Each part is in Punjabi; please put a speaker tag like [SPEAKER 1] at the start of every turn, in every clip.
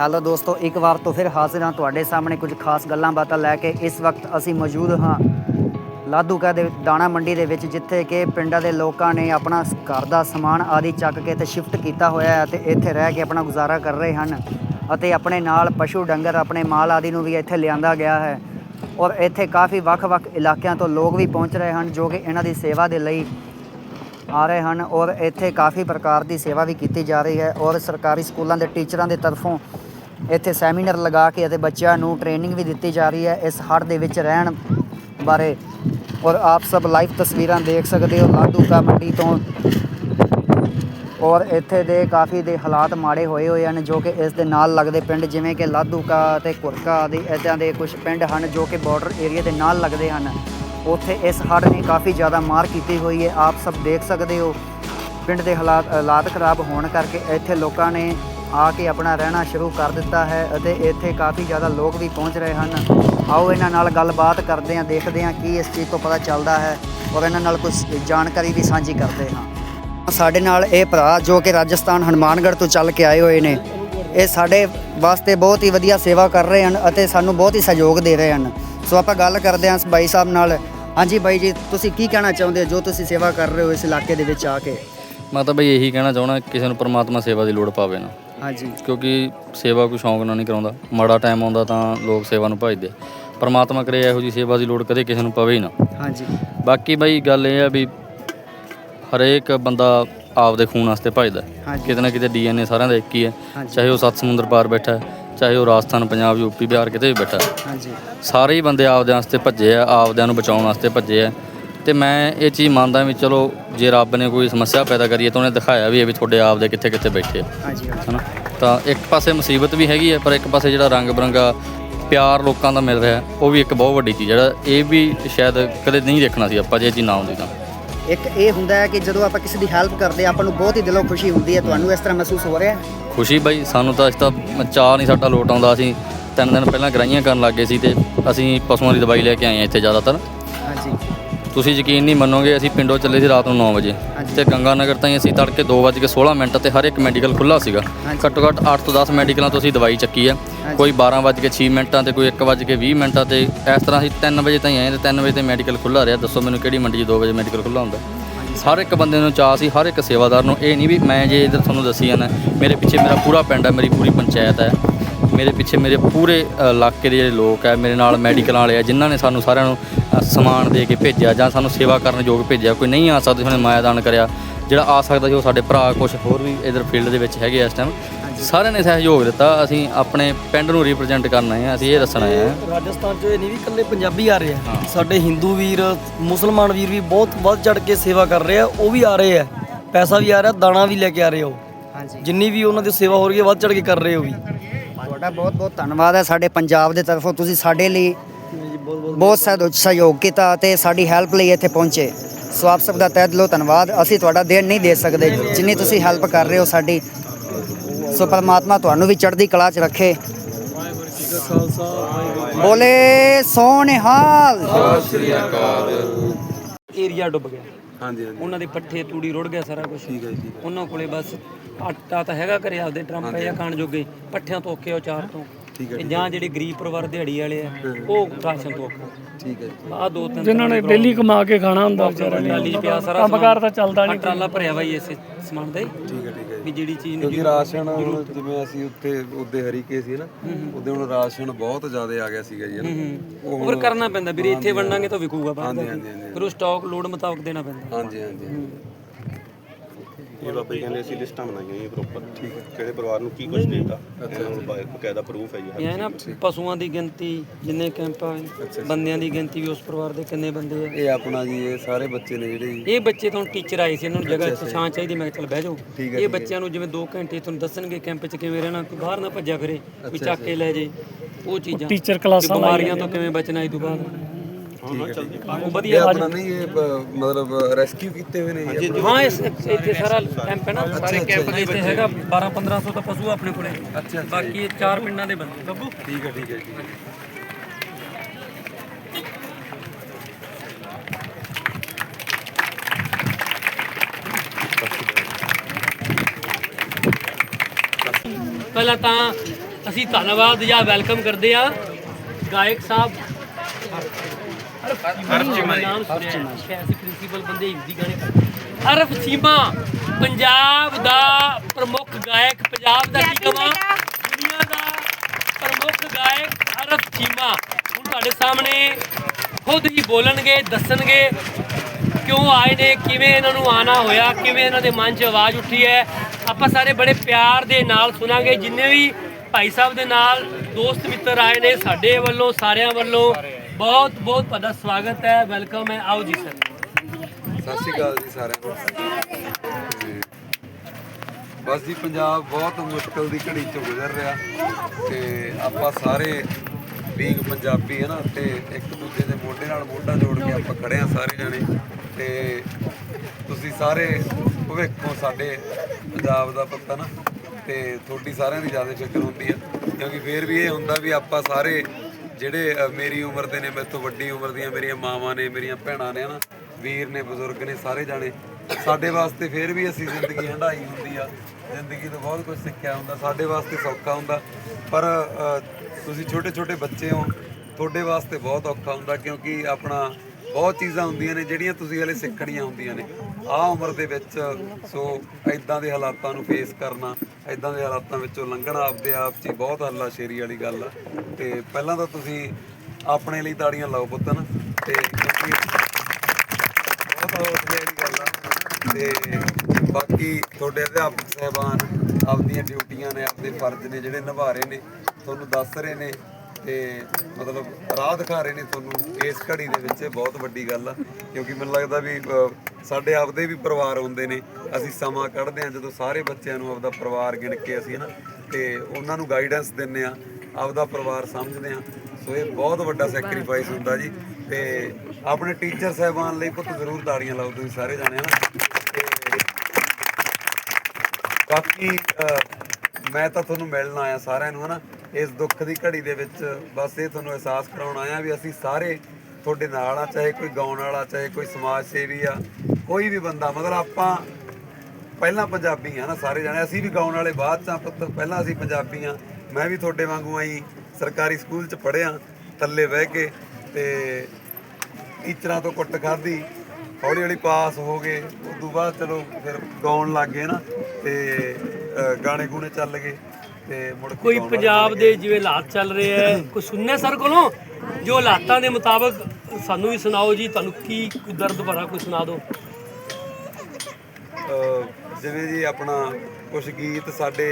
[SPEAKER 1] ਹੈਲੋ ਦੋਸਤੋ, ਇੱਕ ਵਾਰ ਤੋਂ ਫਿਰ ਹਾਜ਼ਰ ਹਾਂ ਤੁਹਾਡੇ ਸਾਹਮਣੇ ਕੁਝ ਖਾਸ ਗੱਲਾਂ ਬਾਤਾਂ ਲੈ ਕੇ। ਇਸ ਵਕਤ ਅਸੀਂ ਮੌਜੂਦ ਹਾਂ ਲਾਧੂਕਾ ਦੇ ਦਾਣਾ ਮੰਡੀ ਦੇ ਵਿੱਚ, ਜਿੱਥੇ ਕਿ ਪਿੰਡਾਂ ਦੇ ਲੋਕਾਂ ਨੇ ਆਪਣਾ ਘਰ ਦਾ ਸਮਾਨ ਆਦਿ ਚੱਕ ਕੇ ਤੇ ਸ਼ਿਫਟ ਕੀਤਾ ਹੋਇਆ ਹੈ ਤੇ ਇੱਥੇ ਰਹਿ ਕੇ ਆਪਣਾ ਗੁਜ਼ਾਰਾ ਕਰ ਰਹੇ ਹਨ ਅਤੇ ਆਪਣੇ ਨਾਲ ਪਸ਼ੂ ਡੰਗਰ, ਆਪਣੇ ਮਾਲ ਆਦਿ ਨੂੰ ਵੀ ਇੱਥੇ ਲਿਆਂਦਾ ਗਿਆ ਹੈ ਔਰ ਇੱਥੇ ਕਾਫੀ ਵੱਖ-ਵੱਖ ਇਲਾਕਿਆਂ ਤੋਂ ਲੋਕ ਵੀ ਪਹੁੰਚ ਰਹੇ ਹਨ ਜੋ ਕਿ ਇਹਨਾਂ ਦੀ ਸੇਵਾ ਦੇ ਲਈ ਆ ਰਹੇ ਹਨ ਔਰ ਇੱਥੇ ਕਾਫੀ ਪ੍ਰਕਾਰ ਦੀ ਸੇਵਾ ਵੀ ਕੀਤੀ ਜਾ ਰਹੀ ਹੈ ਔਰ ਸਰਕਾਰੀ ਸਕੂਲਾਂ ਦੇ ਟੀਚਰਾਂ ਦੇ ਤਰਫੋਂ ਇੱਥੇ ਸੈਮੀਨਾਰ ਲਗਾ ਕੇ ਅਤੇ ਬੱਚਿਆਂ ਨੂੰ ਟ੍ਰੇਨਿੰਗ ਵੀ ਦਿੱਤੀ ਜਾ ਰਹੀ ਹੈ ਇਸ ਹੜ੍ਹ ਦੇ ਵਿੱਚ ਰਹਿਣ ਬਾਰੇ। ਔਰ ਆਪ ਸਭ ਲਾਈਵ ਤਸਵੀਰਾਂ ਦੇਖ ਸਕਦੇ ਹੋ ਲਾਧੂਕਾ ਮੰਡੀ ਤੋਂ। ਔਰ ਇੱਥੇ ਦੇ ਕਾਫੀ ਦੇ ਹਾਲਾਤ ਮਾੜੇ ਹੋਏ ਹੋਏ ਹਨ ਜੋ ਕਿ ਇਸ ਦੇ ਨਾਲ ਲੱਗਦੇ ਪਿੰਡ ਜਿਵੇਂ ਕਿ ਲਾਧੂਕਾ ਤੇ ਕੁਰਕਾ ਆਦਿ, ਇੱਦਾਂ ਦੇ ਕੁਝ ਪਿੰਡ ਹਨ ਜੋ ਕਿ ਬਾਰਡਰ ਏਰੀਆ ਦੇ ਨਾਲ ਲੱਗਦੇ ਹਨ। ਉੱਥੇ ਇਸ ਹੜ੍ਹ ਨੇ ਕਾਫੀ ਜ਼ਿਆਦਾ ਮਾਰ ਕੀਤੀ ਹੋਈ ਹੈ। ਆਪ ਸਭ ਦੇਖ ਸਕਦੇ ਹੋ, ਪਿੰਡ ਦੇ ਹਾਲਾਤ ਹਾਲਾਤ ਖਰਾਬ ਹੋਣ ਕਰਕੇ ਇੱਥੇ ਲੋਕਾਂ ਨੇ ਆ ਕੇ ਆਪਣਾ ਰਹਿਣਾ ਸ਼ੁਰੂ ਕਰ ਦਿੱਤਾ ਹੈ ਅਤੇ ਇੱਥੇ ਕਾਫੀ ਜ਼ਿਆਦਾ ਲੋਕ ਵੀ ਪਹੁੰਚ ਰਹੇ ਹਨ। ਆਓ ਇਹਨਾਂ ਨਾਲ ਗੱਲਬਾਤ ਕਰਦੇ ਹਾਂ, ਦੇਖਦੇ ਹਾਂ ਕੀ ਇਸ ਚੀਜ਼ ਤੋਂ ਪਤਾ ਚੱਲਦਾ ਹੈ ਔਰ ਇਹਨਾਂ ਨਾਲ ਕੁਝ ਜਾਣਕਾਰੀ ਵੀ ਸਾਂਝੀ ਕਰਦੇ ਹਾਂ। ਸਾਡੇ ਨਾਲ ਇਹ ਭਰਾ ਜੋ ਕਿ ਰਾਜਸਥਾਨ ਹਨੂਮਾਨਗੜ੍ਹ ਤੋਂ ਚੱਲ ਕੇ ਆਏ ਹੋਏ ਨੇ, ਇਹ ਸਾਡੇ ਵਾਸਤੇ ਬਹੁਤ ਹੀ ਵਧੀਆ ਸੇਵਾ ਕਰ ਰਹੇ ਹਨ ਅਤੇ ਸਾਨੂੰ ਬਹੁਤ ਹੀ ਸਹਿਯੋਗ ਦੇ ਰਹੇ ਹਨ। ਸੋ ਆਪਾਂ ਗੱਲ ਕਰਦੇ ਹਾਂ ਬਾਈ ਸਾਹਿਬ ਨਾਲ। ਹਾਂਜੀ ਬਾਈ ਜੀ, ਤੁਸੀਂ ਕੀ ਕਹਿਣਾ ਚਾਹੁੰਦੇ ਹੋ ਜੋ ਤੁਸੀਂ ਸੇਵਾ ਕਰ ਰਹੇ ਹੋ ਇਸ ਇਲਾਕੇ ਦੇ ਵਿੱਚ ਆ ਕੇ?
[SPEAKER 2] ਮੈਂ ਤਾਂ ਬਈ ਇਹੀ ਕਹਿਣਾ ਚਾਹਣਾ ਕਿਸੇ ਨੂੰ ਪਰਮਾਤਮਾ ਸੇਵਾ ਦੀ ਲੋੜ ਪਾਵੇ ਨਾ।
[SPEAKER 1] ਹਾਂਜੀ।
[SPEAKER 2] ਕਿਉਂਕਿ ਸੇਵਾ ਕੋਈ ਸ਼ੌਂਕ ਨਾਲ ਨਹੀਂ ਕਰਾਉਂਦਾ। ਮਾੜਾ ਟਾਈਮ ਆਉਂਦਾ ਤਾਂ ਲੋਕ ਸੇਵਾ ਨੂੰ ਭਜਦੇ। ਪਰਮਾਤਮਾ ਕਰੇ ਇਹੋ ਜੀ ਸੇਵਾ ਦੀ ਲੋੜ ਕਦੇ ਕਿਸੇ ਨੂੰ ਪਵੇ ਹੀ ਨਾ।
[SPEAKER 1] ਹਾਂਜੀ।
[SPEAKER 2] ਬਾਕੀ ਬਈ ਗੱਲ ਇਹ ਆ ਵੀ ਹਰੇਕ ਬੰਦਾ ਆਪਦੇ ਖੂਨ ਵਾਸਤੇ ਭਜਦਾ। ਕਿਤੇ ਨਾ ਕਿਤੇ ਡੀਐਨਏ ਸਾਰਿਆਂ ਦਾ ਇੱਕ ਹੀ ਹੈ। ਚਾਹੇ ਉਹ ਸੱਤ ਸਮੁੰਦਰ ਪਾਰ ਬੈਠਾ ਹੈ ਚਾਹੇ ਉਹ ਰਾਜਸਥਾਨ ਪੰਜਾਬ ਯੂਪੀ ਬਿਹਾਰ ਕਿਤੇ ਵੀ ਬੈਠਾ ਹੈ।
[SPEAKER 1] ਹਾਂਜੀ।
[SPEAKER 2] ਸਾਰੇ ਹੀ ਬੰਦੇ ਆਪਦੇ ਵਾਸਤੇ ਭੱਜੇ ਆ ਆਪਦਿਆਂ ਨੂੰ ਬਚਾਉਣ ਵਾਸਤੇ ਭੱਜੇ ਆ। ਤੇ ਮੈਂ ਇਹ ਚੀਜ਼ ਮੰਨਦਾ ਵੀ ਚਲੋ ਜੇ ਰੱਬ ਨੇ ਕੋਈ ਸਮੱਸਿਆ ਪੈਦਾ ਕਰੀ ਹੈ ਤਾਂ ਉਹਨੇ ਦਿਖਾਇਆ ਵੀ ਹੈ ਵੀ ਤੁਹਾਡੇ ਆਪਦੇ ਕਿੱਥੇ ਕਿੱਥੇ ਬੈਠੇ ਆ।
[SPEAKER 1] ਹਾਂਜੀ
[SPEAKER 2] ਹਨਾ? ਤਾਂ ਇੱਕ ਪਾਸੇ ਮੁਸੀਬਤ ਵੀ ਹੈਗੀ ਹੈ ਪਰ ਇੱਕ ਪਾਸੇ ਜਿਹੜਾ ਰੰਗ ਬਰੰਗਾ ਪਿਆਰ ਲੋਕਾਂ ਦਾ ਮਿਲ ਰਿਹਾ ਉਹ ਵੀ ਇੱਕ ਬਹੁਤ ਵੱਡੀ ਚੀਜ਼ ਹੈ। ਜਿਹੜਾ ਇਹ ਵੀ ਸ਼ਾਇਦ ਕਦੇ ਨਹੀਂ ਦੇਖਣਾ ਸੀ ਆਪਾਂ ਜੇ ਇਹ ਚੀਜ਼ ਨਾ ਹੁੰਦੀ ਤਾਂ।
[SPEAKER 1] ਇੱਕ ਇਹ ਹੁੰਦਾ ਹੈ ਕਿ ਜਦੋਂ ਆਪਾਂ ਕਿਸੇ ਦੀ ਹੈਲਪ ਕਰਦੇ ਆਪਾਂ ਨੂੰ ਬਹੁਤ ਹੀ ਦਿਲੋਂ ਖੁਸ਼ੀ ਹੁੰਦੀ ਹੈ। ਤੁਹਾਨੂੰ ਇਸ ਤਰ੍ਹਾਂ ਮਹਿਸੂਸ ਹੋ ਰਿਹਾ ਹੈ?
[SPEAKER 2] ਖੁਸ਼ੀ ਬਾਈ ਸਾਨੂੰ ਤਾਂ ਇਸ ਤਾਂ ਚਾਹ ਨਹੀਂ ਸਾਡਾ ਲੋਟ ਆਉਂਦਾ। ਅਸੀਂ ਤਿੰਨ ਦਿਨ ਪਹਿਲਾਂ ਗਰਾਈਆਂ ਕਰਨ ਲੱਗੇ ਸੀ ਤੇ ਅਸੀਂ ਪਸ਼ੂਆਂ ਦੀ ਦਵਾਈ ਲੈ ਕੇ ਆਏ ਹਾਂ ਇੱਥੇ ਜ਼ਿਆਦਾਤਰ। ਤੁਸੀਂ ਯਕੀਨ ਨਹੀਂ ਮੰਨੋਗੇ ਅਸੀਂ ਪਿੰਡੋਂ ਚੱਲੇ ਸੀ ਰਾਤ ਨੂੰ 9 ਵਜੇ। ਤੇ ਗੰਗਾ ਨਗਰ ਤਾਈਂ ਅਸੀਂ ਤੜਕੇ 2:16 ਮਿੰਟ ਤੇ ਹਰ ਇੱਕ ਮੈਡੀਕਲ ਖੁੱਲਾ ਸੀਗਾ। ਘੱਟੋ ਘੱਟ 8 ਤੋਂ 10 ਮੈਡੀਕਲਾਂ ਤੋਂ ਅਸੀਂ ਦਵਾਈ ਚੱਕੀ ਹੈ। ਕੋਈ 12:06 ਮਿੰਟਾਂ ਤੇ ਕੋਈ 1:20 ਮਿੰਟਾਂ ਤੇ ਇਸ ਤਰ੍ਹਾਂ ਅਸੀਂ 3 ਵਜੇ ਤਾਈਂ ਆਏ ਤੇ 3 ਵਜੇ ਤੇ ਮੈਡੀਕਲ ਖੁੱਲਾ ਰਿਹਾ। ਦੱਸੋ ਮੈਨੂੰ ਕਿਹੜੀ ਮੰਡੀ 'ਚ 2 ਵਜੇ ਮੈਡੀਕਲ ਖੁੱਲਾ ਹੁੰਦਾ? ਹਰ ਇੱਕ ਬੰਦੇ ਨੂੰ ਚਾਹ ਸੀ ਹਰ ਇੱਕ ਸੇਵਾਦਾਰ ਨੂੰ। ਇਹ ਨਹੀਂ ਵੀ ਮੈਂ ਜੇ ਇਧਰ ਤੁਹਾਨੂੰ ਦੱਸੀ ਜਾਂਦਾ ਮੇਰੇ ਪਿੱਛੇ ਮੇਰਾ ਪੂਰਾ ਪਿੰਡ ਹੈ ਮੇਰੀ ਪੂਰੀ ਪੰਚਾਇਤ ਹੈ ਮੇਰੇ ਪਿੱਛੇ ਮੇਰੇ ਪੂਰੇ ਇਲਾਕੇ ਦੇ ਜਿਹੜੇ ਲੋਕ ਹੈ ਮੇਰੇ ਨਾਲ ਮੈਡੀਕਲਾਂ ਵਾਲੇ ਆ ਜਿਨ੍ਹਾਂ ਨੇ ਸਾਨੂੰ ਸਾਰਿਆਂ ਨੂੰ ਸਮਾਨ ਦੇ ਕੇ ਭੇਜਿਆ ਜਾਂ ਸਾਨੂੰ ਸੇਵਾ ਕਰਨ ਯੋਗ ਭੇਜਿਆ ਕੋਈ ਨਹੀਂ ਆ ਸਕਦਾ ਉਹਨੇ ਮਾਇਆਦਾਨ ਕਰਿਆ ਜਿਹੜਾ ਆ ਸਕਦਾ ਸੀ ਉਹ ਸਾਡੇ ਭਰਾ ਕੁਝ ਹੋਰ ਵੀ ਇਧਰ ਫੀਲਡ ਦੇ ਵਿੱਚ ਹੈਗੇ ਆ ਇਸ ਟਾਈਮ ਸਾਰਿਆਂ ਨੇ ਸਹਿਯੋਗ ਦਿੱਤਾ ਅਸੀਂ ਆਪਣੇ ਪਿੰਡ ਨੂੰ ਰਿਪਰੈਜ਼ੈਂਟ ਕਰਨ ਆਏ ਆ ਅਸੀਂ ਇਹ ਦੱਸਣ ਆਏ ਆ
[SPEAKER 3] ਰਾਜਸਥਾਨ 'ਚ ਇਹ ਨਹੀਂ ਵੀ ਇਕੱਲੇ ਪੰਜਾਬੀ ਆ ਰਹੇ ਆ ਸਾਡੇ ਹਿੰਦੂ ਵੀਰ ਮੁਸਲਮਾਨ ਵੀਰ ਵੀ ਬਹੁਤ ਵੱਧ ਚੜ ਕੇ ਸੇਵਾ ਕਰ ਰਹੇ ਆ ਉਹ ਵੀ ਆ ਰਹੇ ਆ ਪੈਸਾ ਵੀ ਆ ਰਿਹਾ ਦਾਣਾ ਵੀ ਲੈ ਕੇ ਆ ਰਹੇ ਉਹ।
[SPEAKER 1] ਹਾਂਜੀ।
[SPEAKER 3] ਜਿੰਨੀ ਵੀ ਉਹਨਾਂ ਦੀ ਸੇਵਾ ਹੋ ਰਹੀ ਹੈ ਵੱਧ ਚੜ ਕੇ ਕਰ ਰਹੇ ਹੋ ਵੀ।
[SPEAKER 1] ਤੁਹਾਡਾ ਬਹੁਤ ਬਹੁਤ ਧੰਨਵਾਦ ਹੈ ਸਾਡੇ ਪੰਜਾਬ ਦੇ ਤਰਫੋਂ ਤੁਸੀਂ ਸਾਡੇ ਲਈ
[SPEAKER 3] ਬਹੁਤ
[SPEAKER 1] ਸਹਿ- ਸਹਿਯੋਗ ਕੀਤਾ ਤੇ ਸਾਡੀ ਹੈਲਪ ਲਈ ਇੱਥੇ ਪਹੁੰਚੇ। ਸੋ ਆਪ ਸਭ ਦਾ ਤਹਿ ਦਿਲੋਂ ਧੰਨਵਾਦ। ਅਸੀਂ ਤੁਹਾਡਾ ਦੇਣ ਨਹੀਂ ਦੇ ਸਕਦੇ। ਜਿੰਨੀ ਤੁਸੀਂ ਹੈਲਪ ਕਰ ਰਹੇ ਹੋ ਸਾਡੀ। ਸੋ ਪਰਮਾਤਮਾ ਤੁਹਾਨੂੰ ਵੀ ਚੜ੍ਹਦੀ ਕਲਾ 'ਚ ਰੱਖੇ। ਬੋਲੇ ਸੋਨਿਹਾਲ।
[SPEAKER 4] ਏਰੀਆ ਡੁੱਬ ਗਿਆ।
[SPEAKER 5] ਹਾਂਜੀ ਹਾਂਜੀ।
[SPEAKER 4] ਉਹਨਾਂ ਦੇ ਪੱਠੇ ਤੂੜੀ ਰੁੜ ਗਿਆ ਸਾਰਾ ਕੁਝ
[SPEAKER 5] ਠੀਕ ਹੈ ਜੀ, ਠੀਕ ਹੈ।
[SPEAKER 4] ਉਹਨਾਂ ਕੋਲੇ ਬਸ ਆਟਾ ਤਾਂ ਹੈਗਾ ਘਰੇ ਆਪਦੇ ਪਏ ਆ ਖਾਣ ਜੋਗੇ। ਪੱਠਿਆਂ ਤੋਂ ਔਖੇ ਉਹ ਚਾਰ ਤੋਂ।
[SPEAKER 5] ਠੀਕ ਹੈ,
[SPEAKER 4] ਤੇ ਜਾਂ ਜਿਹੜੇ ਗਰੀਬ ਪਰਿਵਾਰ ਦਿਹਾੜੀ ਵਾਲੇ ਆ ਉਹ ਰਾਸ਼ਨ ਤੋਂ
[SPEAKER 5] ਠੀਕ ਹੈ ਜੀ।
[SPEAKER 4] ਆ ਦੋ ਤਿੰਨ
[SPEAKER 6] ਜਿਨ੍ਹਾਂ ਨੇ ਡੇਲੀ ਕਮਾ ਕੇ ਖਾਣਾ ਹੁੰਦਾ ਵਿਚਾਰਿਆਂ ਨੇ।
[SPEAKER 4] ਟਰਾਲੀ 'ਚ ਪਿਆ ਸਾਰਾ
[SPEAKER 6] ਕੰਮਕਾਰ ਤਾਂ ਚੱਲਦਾ ਨਹੀਂ
[SPEAKER 4] ਟਰਾਲਾ ਭਰਿਆ ਬਾਈ ਇਸੇ ਸਮਾਨ ਦਾ ਹੀ।
[SPEAKER 5] ਠੀਕ ਹੈ ਠੀਕ ਹੈ
[SPEAKER 4] ਵੀ ਜਿਹੜੀ ਚੀਜ਼ ਨੂੰ
[SPEAKER 5] ਕਿਉਂਕਿ ਰਾਸ਼ਨ ਹੁਣ ਜਿਵੇਂ ਅਸੀਂ ਉੱਥੇ ਉਹਦੇ ਹਰੀਕੇ ਸੀ ਨਾ ਉਹਦੇ ਹੁਣ ਰਾਸ਼ਨ ਬਹੁਤ ਜ਼ਿਆਦਾ ਆ ਗਿਆ ਸੀਗਾ ਜੀ। ਉਹ
[SPEAKER 4] ਹੋਰ ਕਰਨਾ ਪੈਂਦਾ ਵੀਰੇ ਇੱਥੇ ਵੰਡਾਂਗੇ ਤਾਂ ਵਿਕੂਗਾ ਬਾਹਰ
[SPEAKER 5] ਹਾਂਜੀ
[SPEAKER 4] ਫਿਰ ਉਹ ਸਟਾਕ ਲੋਡ ਮੁਤਾਬਕ ਦੇਣਾ ਪੈਂਦਾ।
[SPEAKER 5] ਹਾਂਜੀ ਹਾਂਜੀ ਹਾਂਜੀ।
[SPEAKER 7] ਇਹ ਬਾਬਾ ਜੀ ਕਹਿੰਦੇ ਅਸੀਂ ਲਿਸਟਾਂ ਬਣਾਈਆਂ ਹੋਈਆਂ ਪ੍ਰੋਪਰ ਠੀਕ ਹੈ। ਕਿਹੜੇ ਪਰਿਵਾਰ ਨੂੰ ਕੀ ਕੁਝ ਦੇਤਾ। ਇਹਨਾਂ ਨੂੰ ਬਕਾਇਦਾ ਪ੍ਰੂਫ ਹੈ ਜੀ
[SPEAKER 4] ਇਹ ਹੈ ਨਾ ਪਸ਼ੂਆਂ ਦੀ ਗਿਣਤੀ ਜਿੰਨੇ ਕੈਂਪ ਆ ਬੰਦਿਆਂ ਦੀ ਗਿਣਤੀ ਵੀ ਉਸ ਪਰਿਵਾਰ ਦੇ ਕਿੰਨੇ ਬੰਦੇ ਆ?
[SPEAKER 5] ਇਹ ਆਪਣਾ ਜੀ ਇਹ ਸਾਰੇ ਬੱਚੇ ਨੇ ਜਿਹੜੇ ਜੀ।
[SPEAKER 4] ਇਹ ਬੱਚੇ ਤੋਂ ਟੀਚਰ ਆਏ ਸੀ ਇਹਨਾਂ ਨੂੰ ਜਗ੍ਹਾ ਛਾਂ ਚਾਹੀਦੀ ਮੈਂ ਕਿਹਾ ਚੱਲ ਬਹਿ ਜਾਓ।
[SPEAKER 5] ਠੀਕ ਹੈ,
[SPEAKER 4] ਇਹ ਬੱਚਿਆਂ ਨੂੰ ਜਿਵੇਂ 2 ਘੰਟੇ ਤੁਹਾਨੂੰ ਦੱਸਣਗੇ ਕੈਂਪ 'ਚ ਕਿਵੇਂ ਰਹਿਣਾ ਕੋਈ ਬਾਹਰ ਨਾ ਭੱਜਿਆ ਫਿਰੇ ਕੋਈ ਚੱਕ ਕੇ ਲੈ ਜੇ ਉਹ ਚੀਜ਼ਾਂ।
[SPEAKER 6] ਟੀਚਰ ਕਲਾਸਾਂ
[SPEAKER 4] ਬਿਮਾਰੀਆਂ ਤੋਂ ਕਿਵੇਂ ਬਚਣਾ ਇਹ ਤੋਂ ਬਾਅਦ? ਵਧੀਆ
[SPEAKER 5] ਆਪਣਾ ਨਹੀਂ ਇਹ ਬ- ਮਤਲਬ ਰੈਸਕਿਊ ਕੀਤੇ ਹੋਏ ਨੇ ਜੀ ਆਪਣੇ?
[SPEAKER 4] ਹਾਂ ਇਸ ਇੱਥੇ ਸਾਰਾ ਕੈਂਪ ਹੈ ਨਾ ਸਾਰੇ ਕੈਂਪ ਦੇ ਇੱਥੇ ਹੈਗਾ 12 1500 ਤਾਂ ਪਸ਼ੂ ਆ ਆਪਣੇ ਕੋਲੇ।
[SPEAKER 5] ਅੱਛਾ
[SPEAKER 4] ਬਾਕੀ ਇਹ ਚਾਰ ਪਿੰਡਾਂ ਦੇ ਬੰਦੇ। ਬੱਬੂ?
[SPEAKER 5] ਠੀਕ ਹੈ ਠੀਕ ਹੈ ਜੀ।
[SPEAKER 4] ਪਹਿਲਾਂ ਤਾਂ
[SPEAKER 8] ਅਸੀਂ ਧੰਨਵਾਦ ਜਾਂ ਵੈਲਕਮ ਕਰਦੇ ਆ ਗਾਇਕ ਸਾਹਿਬ। ਅਰਫ ਚੀਮਾ ਨਾਮ ਸੁਣਿਆ ਹੈ ਅਸੀਂ ਪ੍ਰਿੰਸੀਪਲ ਬੰਦੇ ਹਿੰਦੀ ਗਾਣੇ ਕਰਦੇ ਅਰਫ ਚੀਮਾ ਪੰਜਾਬ ਦਾ ਪ੍ਰਮੁੱਖ ਗਾਇਕ ਪੰਜਾਬ ਦਾ ਕੀ ਕਵਾਂ? ਦੁਨੀਆ ਦਾ ਪ੍ਰਮੁੱਖ ਗਾਇਕ ਅਰਫ ਚੀਮਾ। ਹੁਣ ਤੁਹਾਡੇ ਸਾਹਮਣੇ ਖੁਦ ਹੀ ਬੋਲਣਗੇ ਦੱਸਣਗੇ ਕਿਉਂ ਆਏ ਨੇ ਕਿਵੇਂ ਇਹਨਾਂ ਨੂੰ ਆਣਾ ਹੋਇਆ ਕਿਵੇਂ ਇਹਨਾਂ ਦੇ ਮਨ 'ਚ ਆਵਾਜ਼ ਉੱਠੀ ਹੈ। ਆਪਾਂ ਸਾਰੇ ਬੜੇ ਪਿਆਰ ਦੇ ਨਾਲ ਸੁਣਾਂਗੇ। ਜਿੰਨੇ ਵੀ ਭਾਈ ਸਾਹਿਬ ਦੇ ਨਾਲ ਦੋਸਤ ਮਿੱਤਰ ਆਏ ਨੇ ਸਾਡੇ ਵੱਲੋਂ ਸਾਰਿਆਂ ਵੱਲੋਂ ਬਹੁਤ ਬਹੁਤ ਤੁਹਾਡਾ ਸਵਾਗਤ ਹੈ। ਵੈਲਕਮ ਹੈ। ਆਓ ਜੀ ਸਰ।
[SPEAKER 5] ਸਤਿ ਸ਼੍ਰੀ ਅਕਾਲ ਜੀ ਸਾਰਿਆਂ ਨੂੰ। ਤੇ ਬਸ ਜੀ, ਪੰਜਾਬ ਬਹੁਤ ਮੁਸ਼ਕਲ ਦੀ ਘੜੀ ਚੋਂ ਗੁਜ਼ਰ ਰਿਹਾ। ਤੇ ਆਪਾਂ ਸਾਰੇ ਬੀਂਗ ਪੰਜਾਬੀ ਹੈ ਨਾ, ਤੇ ਇੱਕ ਦੂਜੇ ਦੇ ਮੋਢੇ ਨਾਲ ਮੋਢਾ ਜੋੜ ਕੇ ਆਪਾਂ ਖੜੇ ਆ ਸਾਰੇ ਜਣੇ। ਤੇ ਤੁਸੀਂ ਸਾਰੇ ਭਵਿੱਖੋਂ ਸਾਡੇ ਪੰਜਾਬ ਦਾ ਪੱਤਾ ਨਾ। ਤੇ ਤੁਹਾਡੀ ਸਾਰਿਆਂ ਦੀ ਜ਼ਿਆਦਾ ਫਿਕਰ ਹੁੰਦੀ ਆ ਕਿਉਂਕਿ ਫੇਰ ਵੀ ਇਹ ਹੁੰਦਾ ਵੀ ਆਪਾਂ ਸਾਰੇ ਜਿਹੜੇ ਮੇਰੀ ਉਮਰ ਦੇ ਨੇ, ਮੇਰੇ ਤੋਂ ਵੱਡੀ ਉਮਰ ਦੀਆਂ ਮੇਰੀਆਂ ਮਾਵਾਂ ਨੇ, ਮੇਰੀਆਂ ਭੈਣਾਂ ਨੇ, ਹਨਾ, ਵੀਰ ਨੇ, ਬਜ਼ੁਰਗ ਨੇ, ਸਾਰੇ ਜਾਣੇ, ਸਾਡੇ ਵਾਸਤੇ ਫੇਰ ਵੀ ਅਸੀਂ ਜ਼ਿੰਦਗੀ ਹੰਢਾਈ ਹੁੰਦੀ ਆ। ਜ਼ਿੰਦਗੀ ਤੋਂ ਬਹੁਤ ਕੁਝ ਸਿੱਖਿਆ ਹੁੰਦਾ, ਸਾਡੇ ਵਾਸਤੇ ਸੌਖਾ ਹੁੰਦਾ। ਪਰ ਤੁਸੀਂ ਛੋਟੇ ਛੋਟੇ ਬੱਚੇ ਹੋ, ਤੁਹਾਡੇ ਵਾਸਤੇ ਬਹੁਤ ਔਖਾ ਹੁੰਦਾ, ਕਿਉਂਕਿ ਆਪਣਾ ਬਹੁਤ ਚੀਜ਼ਾਂ ਹੁੰਦੀਆਂ ਨੇ, ਜਿਹੜੀਆਂ ਤੁਸੀਂ ਹਲੇ ਸਿੱਖਣੀਆਂ ਹੁੰਦੀਆਂ ਨੇ। ਆਹ ਉਮਰ ਦੇ ਵਿੱਚ, ਸੋ ਇਦਾਂ ਦੇ ਹਾਲਾਤਾਂ ਨੂੰ ਫੇਸ ਕਰਨਾ ਇਦਾਂ ਦੇ ਹਾਲਾਤਾਂ ਵਿੱਚੋਂ ਲੰਘਣਾ ਆਪਦੇ ਆਪ 'ਚ ਹੀ ਬਹੁਤ ਹੱਲਾ ਸ਼ੇਰੀ ਵਾਲੀ ਗੱਲ ਆ। ਤੇ ਪਹਿਲਾਂ ਤਾਂ ਤੁਸੀਂ ਆਪਣੇ ਲਈ ਤਾੜੀਆਂ ਲਾਓ ਪੁੱਤ ਨਾ, ਤੇ ਕਿਉਂਕਿ ਬਹੁਤ ਹੌਸਲੇ ਵਾਲੀ ਗੱਲ ਆ। ਤੇ ਬਾਕੀ ਤੁਹਾਡੇ ਅਧਿਆਪਕ ਸਹਿਬਾਨ ਆਪਦੀਆਂ ਡਿਊਟੀਆਂ ਨੇ, ਆਪਦੇ ਫਰਜ਼ ਨੇ ਜਿਹੜੇ ਨਿਭਾ ਰਹੇ ਨੇ, ਤੁਹਾਨੂੰ ਦੱਸ ਰਹੇ ਨੇ ਤੇ ਮਤਲਬ ਰਾਹ ਦਿਖਾ ਰਹੇ ਨੇ ਤੁਹਾਨੂੰ। ਇਸ ਘੜੀ ਦੇ ਵਿੱਚ ਬਹੁਤ ਵੱਡੀ ਗੱਲ ਆ, ਕਿਉਂਕਿ ਮੈਨੂੰ ਲੱਗਦਾ ਵੀ ਸਾਡੇ ਆਪਦੇ ਵੀ ਪਰਿਵਾਰ ਹੁੰਦੇ ਨੇ। ਅਸੀਂ ਸਮਾਂ ਕੱਢਦੇ ਆ ਜਦੋਂ ਸਾਰੇ ਬੱਚਿਆਂ ਨੂੰ ਆਪਦਾ ਪਰਿਵਾਰ ਗਿਣ ਕੇ ਅਸੀਂ ਨਾ ਤੇ ਉਹਨਾਂ ਨੂੰ ਗਾਈਡੈਂਸ ਦਿੰਨੇ ਆ ਆਪਦਾ ਪਰਿਵਾਰ ਸਮਝਦੇ ਆ ਸੋ ਇਹ ਬਹੁਤ ਵੱਡਾ ਸੈਕਰੀਫਾਈਸ ਹੁੰਦਾ ਜੀ। ਤੇ ਆਪਣੇ ਟੀਚਰ ਸਹਿਬਾਨ ਲਈ ਪੁੱਤ ਜ਼ਰੂਰ ਤਾੜੀਆਂ ਲਾਓ ਤੁਸੀਂ ਸਾਰੇ ਜਾਣੇ ਹਨਾ। ਤੇ ਬਾਕੀ ਮੈਂ ਤਾਂ ਤੁਹਾਨੂੰ ਮਿਲਣ ਆਇਆ ਸਾਰਿਆਂ ਨੂੰ ਹਨਾ। ਇਸ ਦੁੱਖ ਦੀ ਘੜੀ ਦੇ ਵਿੱਚ ਬਸ ਇਹ ਤੁਹਾਨੂੰ ਅਹਿਸਾਸ ਕਰਾਉਣ ਆਇਆ ਵੀ ਅਸੀਂ ਸਾਰੇ ਤੁਹਾਡੇ ਨਾਲ ਆ, ਚਾਹੇ ਕੋਈ ਗਾਉਣ ਵਾਲਾ, ਚਾਹੇ ਕੋਈ ਸਮਾਜ ਸੇਵੀ ਆ ਕੋਈ ਵੀ ਬੰਦਾ ਮਤਲਬ ਆਪਾਂ ਪਹਿਲਾਂ ਪੰਜਾਬੀ ਆ ਨਾ ਸਾਰੇ ਜਾਣੇ ਅਸੀਂ ਵੀ ਗਾਉਣ ਵਾਲੇ ਬਾਅਦ ਚ ਪਹਿਲਾਂ ਅਸੀਂ ਪੰਜਾਬੀ ਆ। ਮੈਂ ਵੀ ਤੁਹਾਡੇ ਵਾਂਗੂ ਆਈ ਸਰਕਾਰੀ ਸਕੂਲ ਚ ਪੜ੍ਹਿਆ ਥੱਲੇ ਬਹਿ ਕੇ ਤੇ ਟੀਚਰਾਂ ਤੋਂ ਕੁੱਟ ਖਾਧੀ ਹੌਲੀ ਹੌਲੀ ਪਾਸ ਹੋ ਗਏ ਉਸ ਤੋਂ ਬਾਅਦ ਚਲੋ ਫਿਰ ਗਾਉਣ ਲੱਗ ਗਏ ਨਾ ਤੇ ਗਾਣੇ ਗੂਣੇ ਚੱਲ ਗਏ ਤੇ ਮੁੜ ਕੇ
[SPEAKER 8] ਕੋਈ ਪੰਜਾਬ ਦੇ ਜਿਵੇਂ ਹਾਲਾਤ ਚੱਲ ਰਹੇ ਹੈ ਕੋਈ ਸੁਣਨੇ ਸਰ ਕੋਲੋਂ? ਜੋ ਹਾਲਾਤਾਂ ਦੇ ਮੁਤਾਬਕ ਸਾਨੂੰ ਵੀ ਸੁਣਾਓ ਜੀ ਤੁਹਾਨੂੰ ਕੀ ਦਰਦ ਭਰਾ ਕੋਈ ਸੁਣਾ ਦਿਓ?
[SPEAKER 5] ਜਿਵੇਂ ਜੀ ਆਪਣਾ ਕੁਝ ਗੀਤ ਸਾਡੇ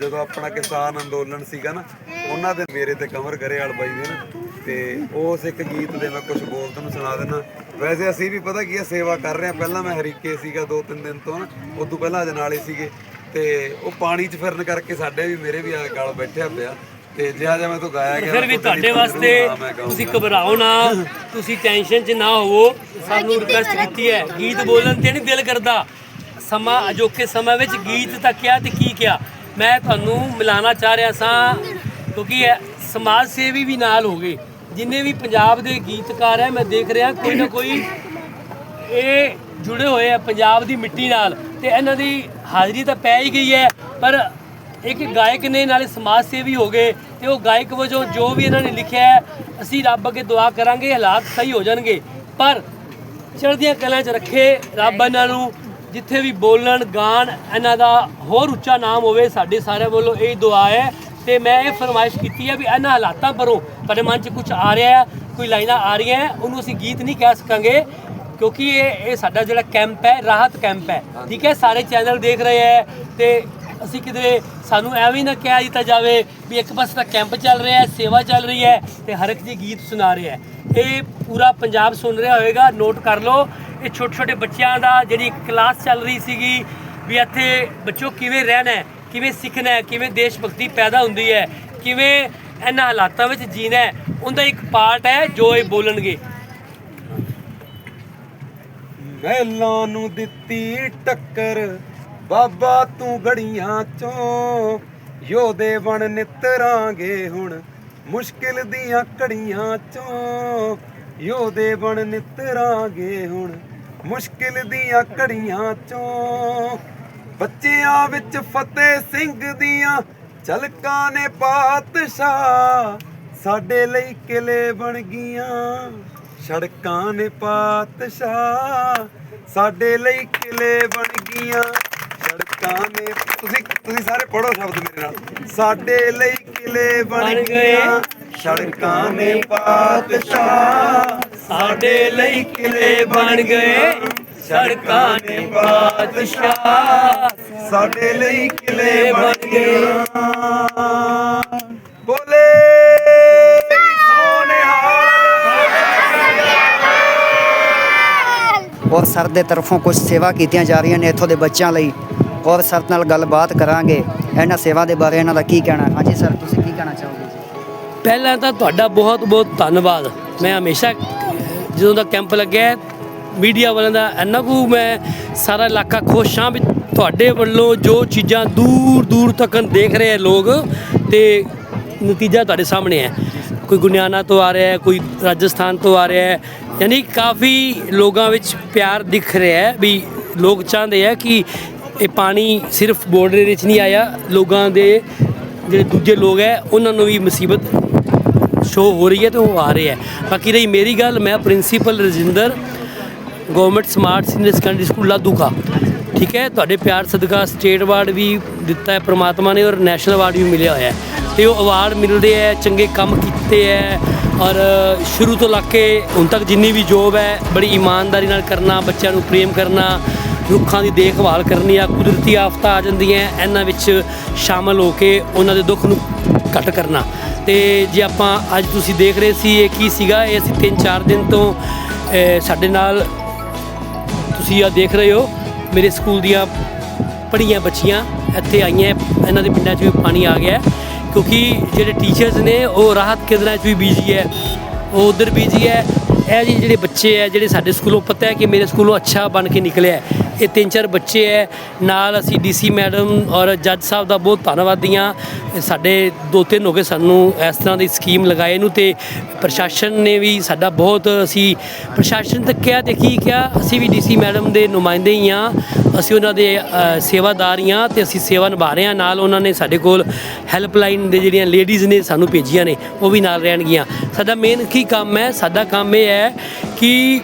[SPEAKER 5] ਜਦੋਂ ਆਪਣਾ ਕਿਸਾਨ ਅੰਦੋਲਨ ਸੀਗਾ ਨਾ ਉਹਨਾਂ ਦੇ ਮੇਰੇ ਤੇ ਕਮਰ ਗਰੇਵਾਲ ਬਾਈ ਦੇ ਨਾ ਤੇ ਉਸ ਇੱਕ ਗੀਤ ਦੇ ਮੈਂ ਕੁਝ ਬੋਲ ਤੁਹਾਨੂੰ ਸੁਣਾ ਦਿੰਦਾ ਵੈਸੇ ਅਸੀਂ ਵੀ ਪਤਾ ਕੀ ਆ ਸੇਵਾ ਕਰ ਰਹੇ ਆ। ਪਹਿਲਾਂ ਮੈਂ ਹਰੀਕੇ ਸੀਗਾ ਦੋ ਤਿੰਨ ਦਿਨ ਤੋਂ ਨਾ ਉਦੋਂ ਪਹਿਲਾਂ ਅਜਨਾਲੇ ਸੀਗੇ। ਤੇ ਉਹ ਪਾਣੀ 'ਚ ਫਿਰਨ ਕਰਕੇ ਸਾਡੇ ਵੀ ਮੇਰੇ ਵੀ ਆ ਗਲ ਬੈਠਿਆ ਪਿਆ। ਤੇ ਜਿਹਾ ਜਿਹਾ ਮੈਂ ਤੋਂ ਗਾਇਆ ਗਿਆ
[SPEAKER 8] ਫਿਰ ਵੀ ਤੁਹਾਡੇ ਵਾਸਤੇ
[SPEAKER 5] ਹਾਂ।
[SPEAKER 8] ਤੁਸੀਂ ਘਬਰਾਓ ਨਾ ਤੁਸੀਂ ਟੈਨਸ਼ਨ 'ਚ ਨਾ ਹੋਵੋ। ਸਾਨੂੰ ਰਿਕਵੈਸਟ ਕੀਤੀ ਹੈ। ਗੀਤ ਬੋਲਣ ਤੇ ਨਹੀਂ ਦਿਲ ਕਰਦਾ। ਸਮਾਂ, ਅਜੋਕੇ ਸਮਾਂ ਵਿੱਚ ਗੀਤ ਤਾਂ ਕਿਹਾ ਤੇ ਕੀ ਕਿਹਾ? ਮੈਂ ਤੁਹਾਨੂੰ ਮਿਲਾਣਾ ਚਾਹ ਰਿਹਾ ਸਾਂ, ਕਿਉਂਕਿ ਇਹ ਸਮਾਜ ਸੇਵੀ ਵੀ ਨਾਲ ਹੋ ਗਏ। ਜਿੰਨੇ ਵੀ ਪੰਜਾਬ ਦੇ ਗੀਤਕਾਰ ਹੈ, ਮੈਂ ਦੇਖ ਰਿਹਾ, ਕੋਈ ਨਾ ਕੋਈ ਇਹ ਜੁੜੇ ਹੋਏ ਆ ਪੰਜਾਬ ਦੀ ਮਿੱਟੀ ਨਾਲ ਤੇ ਇਹਨਾਂ ਦੀ ਹਾਜ਼ਰੀ ਤਾਂ ਪੈ ਹੀ ਗਈ ਹੈ, ਪਰ ਇੱਕ ਗਾਇਕ ਨੇ ਨਾਲੇ ਸਮਾਜ ਸੇਵੀ ਹੋ ਗਏ ਤੇ ਉਹ ਗਾਇਕ ਵਜੋਂ ਜੋ ਵੀ ਇਹਨਾਂ ਨੇ ਲਿਖਿਆ ਹੈ, ਅਸੀਂ ਰੱਬ ਅੱਗੇ ਦੁਆ ਕਰਾਂਗੇ, ਹਾਲਾਤ ਸਹੀ ਹੋ ਜਾਣਗੇ। ਪਰ ਚੜ੍ਹਦੀਆਂ ਕਲਾਂ 'ਚ ਰੱਖੇ ਰੱਬ ਇਹਨਾਂ ਨੂੰ ਜਿੱਥੇ ਵੀ ਬੋਲਣ ਗਾਣ ਇਹਨਾਂ ਦਾ ਹੋਰ ਉੱਚਾ ਨਾਮ ਹੋਵੇ ਸਾਡੇ ਸਾਰਿਆਂ ਵੱਲੋਂ ਇਹ ਦੁਆ ਹੈ ਤੇ ਮੈਂ ਇਹ ਫਰਮਾਇਸ਼ ਕੀਤੀ ਹੈ ਵੀ ਇਹਨਾਂ ਹਾਲਾਤਾਂ ਪਰੋਂ ਤੁਹਾਡੇ ਮਨ 'ਚ ਕੁਝ ਆ ਰਿਹਾ ਹੈ ਕੋਈ ਲਾਈਨਾਂ ਆ ਰਹੀਆਂ ਉਹਨੂੰ ਅਸੀਂ ਗੀਤ ਨਹੀਂ ਕਹਿ ਸਕਾਂਗੇ ਕਿਉਂਕਿ ਇਹ ਇਹ ਸਾਡਾ ਜਿਹੜਾ ਕੈਂਪ ਹੈ ਰਾਹਤ ਕੈਂਪ ਹੈ ਠੀਕ ਹੈ? ਸਾਰੇ ਚੈਨਲ ਦੇਖ ਰਹੇ ਹੈ ਤੇ ਅਸੀਂ ਕਿਧਰੇ ਸਾਨੂੰ ਐਵੇਂ ਨਾ ਕਹਿ ਦਿੱਤਾ ਜਾਵੇ ਵੀ ਇੱਕ ਪਾਸੇ ਤਾਂ ਕੈਂਪ ਚੱਲ ਰਿਹਾ ਹੈ ਸੇਵਾ ਚੱਲ ਰਹੀ ਹੈ ਤੇ ਹਰ ਇੱਕ ਜੀ ਗੀਤ ਸੁਣਾ ਰਿਹਾ ਹੈ। ਇਹ ਪੂਰਾ ਪੰਜਾਬ ਸੁਣ ਰਿਹਾ ਹੋਵੇਗਾ ਨੋਟ ਕਰ ਲਓ। ਇਹ ਛੋਟੇ ਛੋਟੇ ਬੱਚਿਆਂ ਦਾ ਜਿਹੜੀ ਕਲਾਸ ਚੱਲ ਰਹੀ ਸੀਗੀ ਵੀ ਇੱਥੇ ਬੱਚੋ ਕਿਵੇਂ ਰਹਿਣਾ ਹੈ, ਕਿਵੇਂ ਸਿੱਖਣਾ ਹੈ, ਕਿਵੇਂ ਦੇਸ਼ ਭਗਤੀ ਪੈਦਾ ਹੁੰਦੀ ਹੈ, ਕਿਵੇਂ ਇਹਨਾਂ ਹਾਲਾਤਾਂ ਵਿੱਚ ਜੀਣਾ ਹੈ, ਉਹਦਾ ਇੱਕ ਪਾਰਟ ਹੈ ਜੋ ਇਹ ਬੋਲਣਗੇ।
[SPEAKER 5] ਮਹਿਲਾਂ ਨੂੰ ਦਿੱਤੀ ਟੱਕਰ, ਬਾਬਾ ਤੂੰ ਗੜੀਆਂ ਚੋਂ। ਯੋਧੇ ਬਣ ਨਿਤਰਾਂਗੇ ਹੁਣ, ਮੁਸ਼ਕਿਲ ਦੀਆਂ ਘੜੀਆਂ ਚੋਂ। ਯੋਧੇ ਬਣ ਨਿਤਰਾਂਗੇ ਹੁਣ ਮੁਸ਼ਕਿਲ ਦੀਆਂ ਘੜੀਆਂ ਚੋਂ। ਬੱਚਿਆਂ ਵਿੱਚ ਫਤਿਹ ਸਿੰਘ ਦੀਆਂ ਝਲਕਾਂ ਨੇ ਪਾਤਸ਼ਾਹ ਸਾਡੇ ਲਈ ਕਿਲੇ ਬਣ ਗਈਆਂ। ਸੜਕਾਂ ਨੇ ਪਾਤਸ਼ਾਹ ਸਾਡੇ ਲਈ ਕਿਲੇ ਬਣ ਗਈਆਂ। ਸੜਕਾਂ ਨੇ ਤੁਸੀਂ ਤੁਸੀਂ ਸਾਰੇ ਪੜੋ ਸ਼ਬਦ ਮੇਰੇ ਨਾਲ। ਸਾਡੇ ਲਈ ਕਿਲੇ ਬਣ
[SPEAKER 8] ਗਏ।
[SPEAKER 5] ਗਈਆਂ ਸੜਕਾਂ ਨੇ ਪਾਤਸ਼ਾਹ
[SPEAKER 8] ਸਾਡੇ ਲਈ ਕਿਲੇ ਬਣ ਗਏ। ਸੜਕਾਂ ਨੇ ਬਾਦਸ਼ਾਹ
[SPEAKER 5] ਸਾਡੇ ਲਈ ਕਿਲੇ ਬਣ
[SPEAKER 8] ਗਏ।
[SPEAKER 5] ਬੋਲੇ
[SPEAKER 1] ਔਰ ਸਰ ਦੇ ਤਰਫੋਂ ਕੁਝ ਸੇਵਾ ਕੀਤੀਆਂ ਜਾ ਰਹੀਆਂ ਨੇ ਇੱਥੋਂ ਦੇ ਬੱਚਿਆਂ ਲਈ। ਔਰ ਸਰ ਨਾਲ ਗੱਲਬਾਤ ਕਰਾਂਗੇ। ਇਹਨਾਂ ਸੇਵਾ ਦੇ ਬਾਰੇ ਇਹਨਾਂ ਦਾ ਕੀ ਕਹਿਣਾ? ਹਾਂਜੀ ਸਰ, ਤੁਸੀਂ ਕੀ ਕਹਿਣਾ ਚਾਹੋਗੇ?
[SPEAKER 8] ਪਹਿਲਾਂ ਤਾਂ ਤੁਹਾਡਾ ਬਹੁਤ ਬਹੁਤ ਧੰਨਵਾਦ। ਮੈਂ ਹਮੇਸ਼ਾ ਜਦੋਂ ਦਾ ਕੈਂਪ ਲੱਗਿਆ ਮੀਡੀਆ ਵਾਲਿਆਂ ਦਾ ਇੰਨਾ ਕੁ ਮੈਂ ਸਾਰਾ ਇਲਾਕਾ ਖੁਸ਼ ਹਾਂ ਵੀ ਤੁਹਾਡੇ ਵੱਲੋਂ ਜੋ ਚੀਜ਼ਾਂ ਦੂਰ ਦੂਰ ਤੱਕ ਦੇਖ ਰਹੇ ਆ ਲੋਕ ਤੇ ਨਤੀਜਾ ਤੁਹਾਡੇ ਸਾਹਮਣੇ ਹੈ। ਕੋਈ ਗੁਨਿਆਣਾ ਤੋਂ ਆ ਰਿਹਾ ਹੈ, ਕੋਈ ਰਾਜਸਥਾਨ ਤੋਂ ਆ ਰਿਹਾ ਹੈ, ਯਾਨੀ ਕਾਫੀ ਲੋਕਾਂ ਵਿੱਚ ਪਿਆਰ ਦਿਖ ਰਿਹਾ ਹੈ ਵੀ ਲੋਕ ਚਾਹੁੰਦੇ ਆ ਕਿ ਇਹ ਪਾਣੀ ਸਿਰਫ ਬਾਰਡਰ ਵਿੱਚ ਨਹੀਂ ਆਇਆ, ਲੋਕਾਂ ਦੇ ਜਿਹੜੇ ਦੂਜੇ ਲੋਕ ਹੈ, ਉਹਨਾਂ ਨੂੰ ਵੀ ਮੁਸੀਬਤ ਸ਼ੋ ਹੋ ਰਹੀ ਹੈ ਤੇ ਉਹ ਆ ਰਹੇ ਹੈ। ਬਾਕੀ ਰਹੀ ਮੇਰੀ ਗੱਲ, ਮੈਂ principal Rajinder government smart senior secondary school Ladhuka ਠੀਕ ਹੈ, ਤੁਹਾਡੇ ਪਿਆਰ ਸਦਕਾ ਸਟੇਟ ਅਵਾਰਡ ਵੀ ਦਿੱਤਾ ਹੈ ਪ੍ਰਮਾਤਮਾ ਨੇ ਔਰ ਨੈਸ਼ਨਲ ਅਵਾਰਡ ਵੀ ਮਿਲਿਆ ਹੋਇਆ ਹੈ। ਤੇ ਉਹ ਅਵਾਰਡ ਮਿਲਦੇ ਹੈ, ਚੰਗੇ ਕੰਮ ਕੀਤੇ ਹੈ ਔਰ ਸ਼ੁਰੂ ਤੋਂ ਲੱਗ ਕੇ ਹੁਣ ਤੱਕ ਜਿੰਨੀ ਵੀ ਜੋਬ ਹੈ, ਬੜੀ ਇਮਾਨਦਾਰੀ ਨਾਲ ਕਰਨਾ, ਬੱਚਿਆਂ ਨੂੰ ਪ੍ਰੇਮ ਕਰਨਾ, ਰੁੱਖਾਂ ਦੀ ਦੇਖਭਾਲ ਕਰਨੀ ਆ, ਕੁਦਰਤੀ ਆਫਤਾਂ ਆ ਜਾਂਦੀਆਂ ਇਹਨਾਂ ਵਿੱਚ ਸ਼ਾਮਲ ਹੋ ਕੇ ਉਹਨਾਂ ਦੇ ਦੁੱਖ ਨੂੰ ਘੱਟ ਕਰਨਾ। ਤੇ ਜੇ ਆਪਾਂ ਅੱਜ ਤੁਸੀਂ ਦੇਖ ਰਹੇ ਸੀ ਇਹ ਕੀ ਸੀਗਾ, ਇਹ ਅਸੀਂ 3-4 ਦਿਨ ਤੋਂ ਸਾਡੇ ਨਾਲ ਤੁਸੀਂ ਆ ਦੇਖ ਰਹੇ ਹੋ। ਮੇਰੇ ਸਕੂਲ ਦੀਆਂ ਪੜ੍ਹੀਆਂ ਬੱਚੀਆਂ ਇੱਥੇ ਆਈਆਂ, ਇਹਨਾਂ ਦੇ ਪਿੰਡਾਂ 'ਚ ਵੀ ਪਾਣੀ ਆ ਗਿਆ ਕਿਉਂਕਿ ਜਿਹੜੇ ਟੀਚਰਸ ਨੇ, ਉਹ ਰਾਹਤ ਕੇਂਦਰਾਂ 'ਚ ਵੀ ਬੀਜੀ ਹੈ, ਉਹ ਉਧਰ ਬੀਜੀ ਹੈ ਇਹ ਜੀ ਜਿਹੜੇ ਬੱਚੇ ਹੈ ਜਿਹੜੇ ਸਾਡੇ ਸਕੂਲੋਂ ਪਤਾ ਹੈ ਕਿ ਮੇਰੇ ਸਕੂਲੋਂ ਅੱਛਾ ਬਣ ਕੇ ਨਿਕਲਿਆ ਇਹ ਤਿੰਨ ਚਾਰ ਬੱਚੇ ਹੈ। ਨਾਲ ਅਸੀਂ ਡੀਸੀ ਮੈਡਮ ਔਰ ਜੱਜ ਸਾਹਿਬ ਦਾ ਬਹੁਤ ਧੰਨਵਾਦੀ ਹਾਂ। ਸਾਡੇ ਦੋ ਤਿੰਨ ਹੋ ਗਏ ਸਾਨੂੰ ਇਸ ਤਰ੍ਹਾਂ ਦੀ ਸਕੀਮ ਲਗਾਏ ਨੂੰ ਤੇ ਪ੍ਰਸ਼ਾਸਨ ਨੇ ਵੀ ਸਾਡਾ ਬਹੁਤ ਅਸੀਂ ਪ੍ਰਸ਼ਾਸਨ ਤੱਕ ਕਿਹਾ ਤੇ ਕੀ ਕਿਹਾ, ਅਸੀਂ ਵੀ ਡੀਸੀ ਮੈਡਮ ਦੇ ਨੁਮਾਇੰਦੇ ਹੀ ਹਾਂ। ਅਸੀਂ ਉਹਨਾਂ ਦੇ ਸੇਵਾਦਾਰ ਹੀ ਹਾਂ ਤੇ ਅਸੀਂ ਸੇਵਾ ਨਿਭਾ ਰਹੇ ਹਾਂ। ਨਾਲ ਉਹਨਾਂ ਨੇ ਸਾਡੇ ਕੋਲ ਹੈਲਪਲਾਈਨ ਦੇ ਜਿਹੜੀਆਂ ਲੇਡੀਜ਼ ਨੇ ਸਾਨੂੰ ਭੇਜੀਆਂ ਨੇ, ਉਹ ਵੀ ਨਾਲ ਰਹਿਣਗੀਆਂ। ਸਾਡਾ ਮੇਨ ਕੀ ਕੰਮ ਹੈ, ਸਾਡਾ ਕੰਮ ਇਹ ਹੈ ਕਿ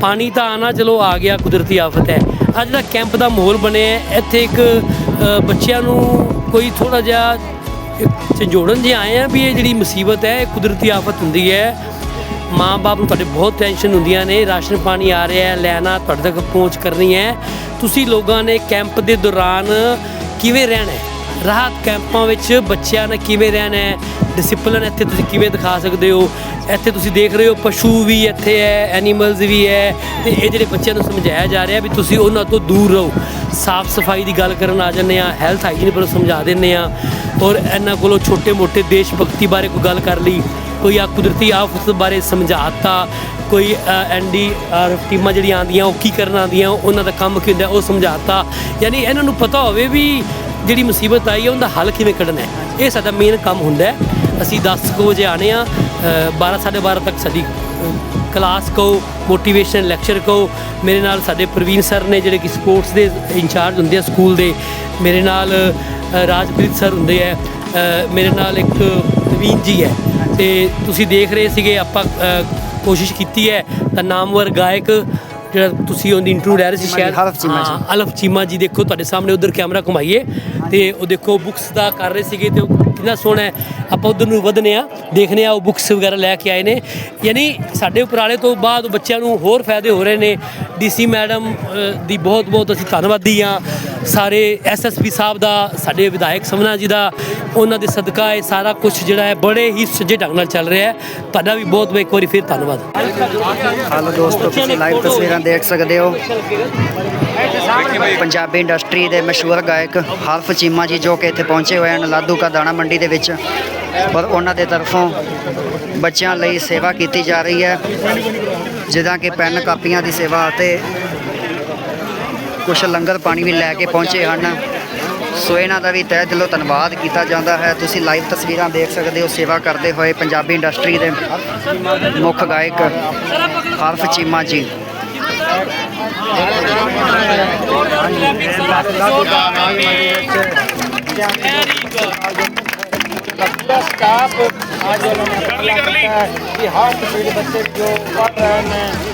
[SPEAKER 8] ਪਾਣੀ ਤਾਂ ਆਣਾ ਚਲੋ ਆ ਗਿਆ, ਕੁਦਰਤੀ ਆਫਤ ਹੈ। ਅੱਜ ਦਾ ਕੈਂਪ ਦਾ ਮਾਹੌਲ ਬਣਿਆ ਇੱਥੇ ਇੱਕ ਬੱਚਿਆਂ ਨੂੰ ਕੋਈ ਥੋੜਾ ਜਿਹਾ ਇੱਕ ਝੰਜੋੜਨ ਜੇ ਆਏ ਆ ਵੀ ਇਹ ਜਿਹੜੀ ਮੁਸੀਬਤ ਹੈ, ਇਹ ਕੁਦਰਤੀ ਆਫਤ ਹੁੰਦੀ ਹੈ। ਮਾਂ-ਬਾਪ ਨੂੰ ਤੁਹਾਡੇ ਬਹੁਤ ਟੈਨਸ਼ਨ ਹੁੰਦੀਆਂ ਨੇ। ਰਾਸ਼ਨ ਪਾਣੀ ਆ ਰਿਹਾ ਹੈ ਲੈਣਾ ਤੁਹਾਡੇ ਤੱਕ ਪਹੁੰਚ ਕਰਨੀ ਹੈ। ਤੁਸੀਂ ਲੋਕਾਂ ਨੇ ਕੈਂਪ ਦੇ ਦੌਰਾਨ ਕਿਵੇਂ ਰਹਿਣਾ ਹੈ? ਰਾਹਤ ਕੈਂਪਾਂ ਵਿੱਚ ਬੱਚਿਆਂ ਨੇ ਕਿਵੇਂ ਰਹਿਣਾ ਹੈ? ਡਿਸਪਲਿਨ ਇੱਥੇ ਤੁਸੀਂ ਕਿਵੇਂ ਦਿਖਾ ਸਕਦੇ ਹੋ? ਇੱਥੇ ਤੁਸੀਂ ਦੇਖ ਰਹੇ ਹੋ, ਪਸ਼ੂ ਵੀ ਇੱਥੇ ਹੈ ਐਨੀਮਲਸ ਵੀ ਹੈ, ਤੇ ਇਹ ਜਿਹੜੇ ਬੱਚਿਆਂ ਨੂੰ ਸਮਝਾਇਆ ਜਾ ਰਿਹਾ ਵੀ ਤੁਸੀਂ ਉਹਨਾਂ ਤੋਂ ਦੂਰ ਰਹੋ। ਸਾਫ਼ ਸਫ਼ਾਈ ਦੀ ਗੱਲ ਕਰਨ ਆ ਜਾਂਦੇ ਆ ਹੈਲਥ ਹਾਈਜੀਨ ਪਰ ਸਮਝਾ ਦਿੰਦੇ ਆ ਔਰ ਇਹਨਾਂ ਕੋਲੋਂ ਛੋਟੇ-ਮੋਟੇ ਦੇਸ਼ ਭਗਤੀ ਬਾਰੇ ਕੋਈ ਗੱਲ ਕਰ ਲਈ, ਕੋਈ ਆ ਕੁਦਰਤੀ ਆਫਤ ਬਾਰੇ ਸਮਝਾਤਾ, ਕੋਈ ਐਨਡੀ ਟੀਮਾਂ ਜਿਹੜੀਆਂ ਆਉਂਦੀਆਂ, ਉਹ ਕੀ ਕਰਨ ਆਉਂਦੀਆਂ, ਉਹਨਾਂ ਦਾ ਕੰਮ ਕੀ ਹੁੰਦਾ, ਉਹ ਸਮਝਾਤਾ। ਯਾਨੀ ਇਹਨਾਂ ਨੂੰ ਪਤਾ ਹੋਵੇ ਵੀ ਜਿਹੜੀ ਮੁਸੀਬਤ ਆਈ ਹੈ, ਉਹਦਾ ਹੱਲ ਕਿਵੇਂ ਕੱਢਣਾ ਹੈ। ਇਹ ਸਾਡਾ ਮੇਨ ਕੰਮ ਹੁੰਦਾ ਹੈ। ਅਸੀਂ 10 ਕੁ ਵਜੇ ਆਨੇ ਆ 12 12:30 ਤੱਕ ਸਾਡੀ ਕਲਾਸ ਕੋ ਮੋਟੀਵੇਸ਼ਨ ਲੈਕਚਰ ਕੋ ਮੇਰੇ ਨਾਲ ਸਾਡੇ ਪ੍ਰਵੀਨ ਸਰ ਨੇ ਜਿਹੜੇ ਕਿ ਸਪੋਰਟਸ ਦੇ ਇੰਚਾਰਜ ਹੁੰਦੇ ਆ ਸਕੂਲ ਦੇ ਮੇਰੇ ਨਾਲ ਰਾਜਪ੍ਰੀਤ ਸਰ ਹੁੰਦੇ ਆ ਮੇਰੇ ਨਾਲ ਇੱਕ ਨਵੀਨ ਜੀ ਹੈ। ਤੇ ਤੁਸੀਂ ਦੇਖ ਰਹੇ ਸੀਗੇ ਆਪਾਂ ਕੋਸ਼ਿਸ਼ ਕੀਤੀ ਹੈ ਤਾਂ ਨਾਮਵਰ ਗਾਇਕ ਜਿਹੜਾ ਤੁਸੀਂ ਉਹਦੀ ਇੰਟਰਵਿਊ ਲੈ ਰਹੇ ਸੀ ਸ਼ਾਇਦ। ਅਲਫ ਚੀਮਾ ਜੀ। ਦੇਖੋ ਤੁਹਾਡੇ ਸਾਹਮਣੇ ਉਧਰ ਕੈਮਰਾ ਘੁਮਾਈਏ ਤੇ ਉਹ ਦੇਖੋ ਬੁੱਕਸ ਦਾ ਕਰ ਰਹੇ ਸੀਗੇ ਤੇ ਕਿੰਨਾ ਸੋਹਣਾ ਹੈ। ਆਪਾਂ ਉਧਰ ਨੂੰ ਵਧਨੇ ਆ ਦੇਖਨੇ ਆ ਉਹ ਬੁੱਕਸ ਵਗੈਰਾ ਲੈ ਕੇ ਆਏ ਨੇ। ਯਾਨੀ ਸਾਡੇ ਉਪਰਾਲੇ ਤੋਂ ਬਾਅਦ ਬੱਚਿਆਂ ਨੂੰ ਹੋਰ ਫਾਇਦੇ ਹੋ ਰਹੇ ਨੇ। ਡੀਸੀ ਮੈਡਮ ਦੀ ਬਹੁਤ ਬਹੁਤ ਅਸੀਂ ਧੰਨਵਾਦੀ ਆ ਸਾਰੇ ਐਸਐਸਪੀ ਸਾਹਿਬ ਦਾ, ਸਾਡੇ ਵਿਧਾਇਕ ਸਮਨਾ ਜੀ ਦਾ, ਉਹਨਾਂ ਦੇ ਸਦਕਾ ਇਹ ਸਾਰਾ ਕੁਝ ਜਿਹੜਾ ਹੈ ਬੜੇ ਹੀ ਸੁੱਜੇ ਢੰਗ ਨਾਲ ਚੱਲ ਰਿਹਾ ਹੈ। ਤੁਹਾਡਾ ਵੀ ਬਹੁਤ ਇੱਕ ਵਾਰੀ ਫਿਰ ਧੰਨਵਾਦ।
[SPEAKER 1] ਹਾਲੋ ਦੋਸਤੋ, ਤੁਸੀਂ ਲਾਈਵ ਤਸਵੀਰਾਂ ਦੇਖ ਸਕਦੇ ਹੋ। ਪੰਜਾਬੀ ਇੰਡਸਟਰੀ ਦੇ ਮਸ਼ਹੂਰ ਗਾਇਕ ਹਲਫ ਚੀਮਾ ਜੀ ਜੋ ਕਿ ਇੱਥੇ ਪਹੁੰਚੇ ਹੋਏ ਹਨ ਲਾਧੂ ਕਾ ਦਾਣਾ ਮੰਡੀ ਦੇ ਵਿੱਚ ਪਰ ਉਹਨਾਂ ਦੇ ਤਰਫੋਂ ਬੱਚਿਆਂ ਲਈ ਸੇਵਾ ਕੀਤੀ ਜਾ ਰਹੀ ਹੈ। ਜਿੱਦਾਂ ਕਿ ਪੈਨ ਕਾਪੀਆਂ ਦੀ ਸੇਵਾ ਅਤੇ ਕੁਝ ਲੰਗਰ ਪਾਣੀ ਵੀ ਲੈ ਕੇ ਪਹੁੰਚੇ ਹਨ ਸੋ ਇਹਨਾਂ ਦਾ ਵੀ ਤਹਿ ਦਿਲੋਂ ਧੰਨਵਾਦ ਕੀਤਾ ਜਾਂਦਾ ਹੈ ਤੁਸੀਂ ਲਾਈਵ ਤਸਵੀਰਾਂ ਦੇਖ ਸਕਦੇ ਹੋ ਸੇਵਾ ਕਰਦੇ ਹੋਏ ਪੰਜਾਬੀ ਇੰਡਸਟਰੀ ਦੇ ਮੁੱਖ ਗਾਇਕ ਹਰਫ ਚੀਮਾ ਜੀ
[SPEAKER 9] ਬੱਚਿਆਂ ਦੀ पूरा स्टाफ आज उन्होंने है कि हर स्पीड बच्चे जो पढ़ रहे हैं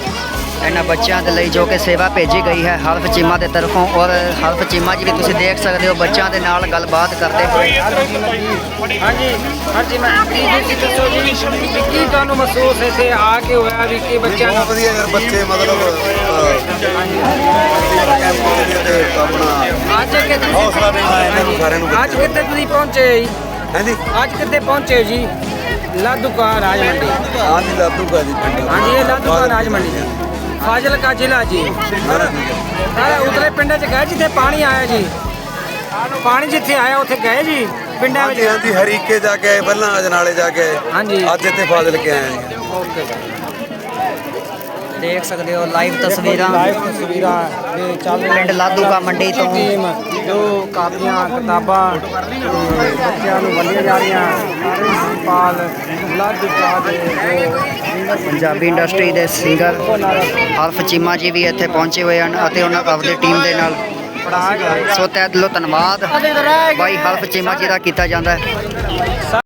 [SPEAKER 1] ਇਹਨਾਂ ਬੱਚਿਆਂ ਦੇ ਲਈ ਜੋ ਕਿ ਸੇਵਾ ਭੇਜੀ ਗਈ ਹੈ ਹਲਫ ਚੀਮਾ ਦੇ ਤਰਫੋਂ ਔਰ ਹਲਫ ਚੀਮਾ ਜੀ ਵੀ ਤੁਸੀਂ ਦੇਖ ਸਕਦੇ ਹੋ ਬੱਚਿਆਂ ਦੇ ਨਾਲ ਗੱਲਬਾਤ ਕਰਦੇ
[SPEAKER 9] ਹਾਂਜੀ ਹਾਂਜੀ ਮੈਂ ਜੀ ਦੱਸੋ ਜੀ? ਕੀ ਤੁਹਾਨੂੰ ਮਹਿਸੂਸ ਇੱਥੇ ਆ ਕੇ ਹੋਇਆ ਵੀ ਕੀ ਬੱਚਿਆਂ ਨੂੰ
[SPEAKER 5] ਵਧੀਆ ਯਾਰ ਬੱਚੇ ਮਤਲਬ
[SPEAKER 9] ਅੱਜ
[SPEAKER 5] ਕਿੱਥੇ
[SPEAKER 9] ਅੱਜ ਕਿੱਥੇ ਤੁਸੀਂ ਪਹੁੰਚੇ ਜੀ?
[SPEAKER 5] ਹਾਂਜੀ।
[SPEAKER 9] ਅੱਜ ਕਿੱਥੇ ਪਹੁੰਚੇ ਜੀ? ਲਾਦੂਕਾ ਰਾਜ ਮੰਡੀ
[SPEAKER 5] ਹਾਂਜੀ ਲਾਦੂਕਾ ਜੀ।
[SPEAKER 9] ਹਾਂਜੀ ਇਹ ਲਾਦੂਕਾ ਰਾਜ ਮੰਡੀ ਫਾਜ਼ਿਲਕਾ ਜ਼ਿਲ੍ਹਾ ਜੀ। ਸਾਰੇ ਉਤਲੇ ਪਿੰਡਾਂ 'ਚ ਗਏ ਜਿੱਥੇ ਪਾਣੀ ਆਇਆ ਜੀ? ਪਾਣੀ ਜਿੱਥੇ ਆਇਆ ਉੱਥੇ ਗਏ ਜੀ ਪਿੰਡਾਂ ਵਿੱਚ?
[SPEAKER 5] ਹਾਂਜੀ ਹਰੀਕੇ ਜਾ ਕੇ ਆਏ ਅਜਨਾਲੇ ਜਾ ਕੇ ਆਏ।
[SPEAKER 9] ਹਾਂਜੀ।
[SPEAKER 5] ਅੱਜ ਇੱਥੇ ਫਾਜ਼ਿਲਕੇ ਆਏ ਜੀ ਓਕੇ।
[SPEAKER 1] ਦੇਖ ਸਕਦੇ ਹੋ ਲਾਈਵ ਤਸਵੀਰਾਂ।
[SPEAKER 9] ਲਾਈਵ ਤਸਵੀਰਾਂ ਦੇ ਚੱਲ
[SPEAKER 1] ਪਿੰਡ ਲਾਧੂਕਾ ਮੰਡੀ ਤੋਂ।
[SPEAKER 9] ਟੀਮ ਜੋ ਕਾਪੀਆਂ ਕਿਤਾਬਾਂ ਤੇ ਬੱਚਿਆਂ ਨੂੰ ਵੰਡੀਆਂ ਜਾ ਰਹੀਆਂ ਪ੍ਰਿੰਸੀਪਲ ਲਾਧੂਕਾ ਦੇ
[SPEAKER 1] ਪੰਜਾਬੀ ਇੰਡਸਟਰੀ ਦੇ ਸਿੰਗਰ ਹਲਫ ਚੀਮਾ ਜੀ ਵੀ ਇੱਥੇ ਪਹੁੰਚੇ ਹੋਏ ਹਨ ਅਤੇ ਉਹਨਾਂ ਆਪਣੀ ਟੀਮ ਦੇ ਨਾਲ। ਸੋ ਤਹਿ ਦਿਲੋਂ ਧੰਨਵਾਦ। ਬਾਈ ਹਲਫ ਚੀਮਾ ਜੀ ਦਾ ਕੀਤਾ ਜਾਂਦਾ ਹੈ।